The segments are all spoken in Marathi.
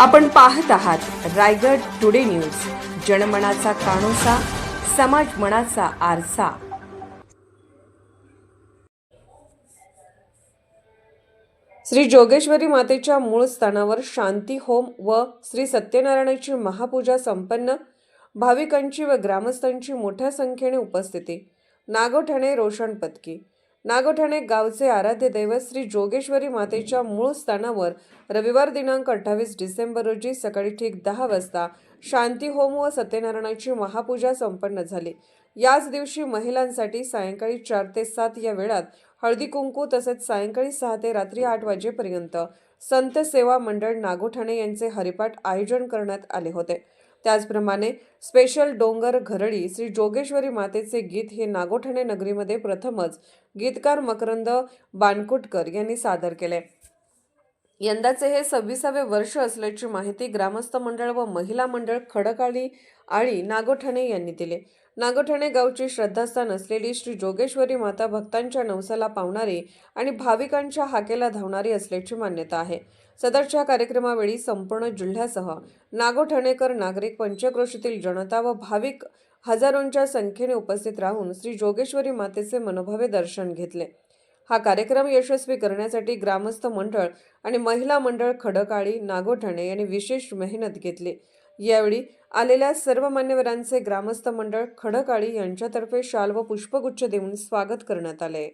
आपण पाहत आहात रायगड टुडे न्यूज. जनमनाचा कानोसा समाज मनाचा आरसा. श्री जोगेश्वरी मातेच्या मूळ स्थानावर शांती होम व श्री सत्यनारायणाची महापूजा संपन्न. भाविकांची व ग्रामस्थांची मोठ्या संख्येने उपस्थिती. नागोठणे रोशन पत्की नागोठाणे गावचे आराध्य दैवत श्री जोगेश्वरी मातेच्या मूळ स्थानावर रविवार दिनांक अठ्ठावीस डिसेंबर रोजी सकाळी ठीक दहा वाजता शांती होम व सत्यनारायणाची महापूजा संपन्न झाली. याच दिवशी महिलांसाठी सायंकाळी चार ते सात या वेळात हळदी कुंकू तसेच सायंकाळी सहा ते रात्री आठ वाजेपर्यंत संत सेवा मंडळ नागोठाणे यांचे हरिपाठ आयोजन करण्यात आले होते. त्याचप्रमाणे स्पेशल डोंगर घरडी श्री जोगेश्वरी मातेचे गीत हे नागोठाणे नगरीमध्ये प्रथमच गीतकार मकरंद बानकुटकर यांनी सादर केले. यंदाचे हे सव्वीसावे वर्ष असल्याची माहिती ग्रामस्थ मंडळ व महिला मंडळ खडकाळी आळी नागोठाणे यांनी दिले. नागोठाणे गावची श्रद्धास्थान असलेली श्री जोगेश्वरी माता भक्तांच्या नवसाला पावणारी आणि भाविकांच्या हाकेला धावणारी असल्याची मान्यता आहे. सदरच्या कार्यक्रमावेळी संपूर्ण जिल्ह्यासह नागोठाणेकर नागरिक पंचक्रोशीतील जनता व भाविक हजारोंच्या संख्येने उपस्थित राहून श्री जोगेश्वरी मातेचे मनोभावे दर्शन घेतले. हा कार्यक्रम यशस्वी करण्यासाठी ग्रामस्थ मंडळ आणि महिला मंडळ खडकाळी नागोठाणे यांनी विशेष मेहनत घेतली. यावेळी आलेल्या सर्व मान्यवरांचे ग्रामस्थ मंडळ खडकाळी यांच्यातर्फे शाल व पुष्पगुच्छ देऊन स्वागत करण्यात आले.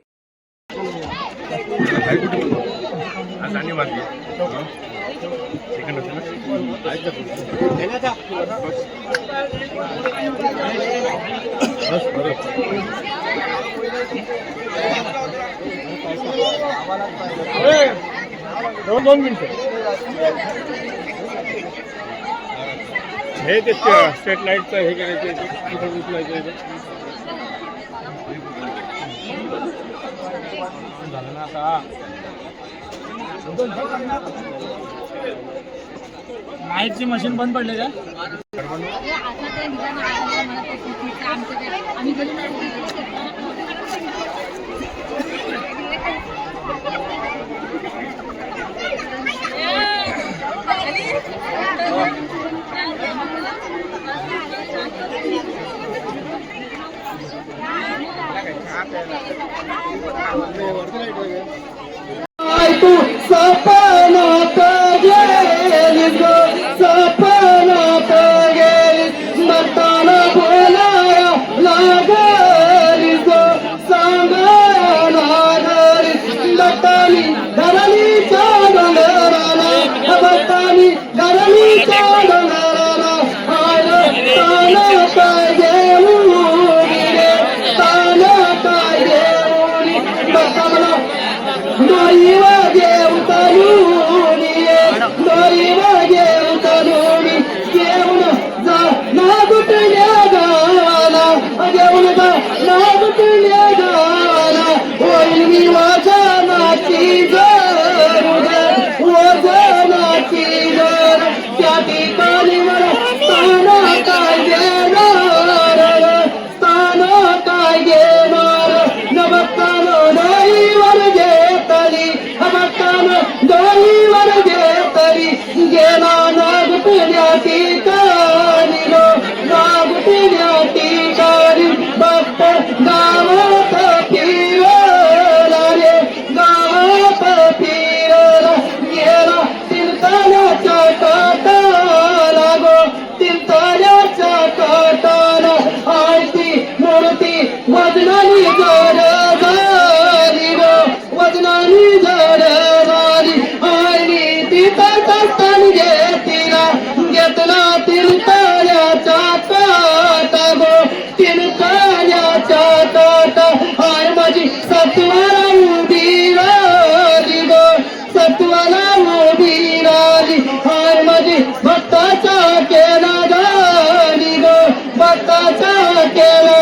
दोन दोन मिनिटं. हे ते स्ट्रेट लाईटचं हे करायचं उचलायचं झालं ना आता लाईटची मशीन बंद पडले का? Noi देव तरुणी noi देव तरुणी देऊन जा नागुटल्या गावाला देऊन जा नागुटल्या गावाला होईल मी वाचनाची जरूर वाचनाची जर त्या ठिकाणी वजनानी जड झाली ग. वजनानी जड झाली. आणि ती तातान घेतला. घेतला तिरताल्याचा काटा गो. तिरताल्याचा काटा. हाय माझी सत्वाला उभी राहिली गो. सत्वाला उभी राहिली. हाय माझी भक्ताचा केला गाडी ग. भक्ताचा केला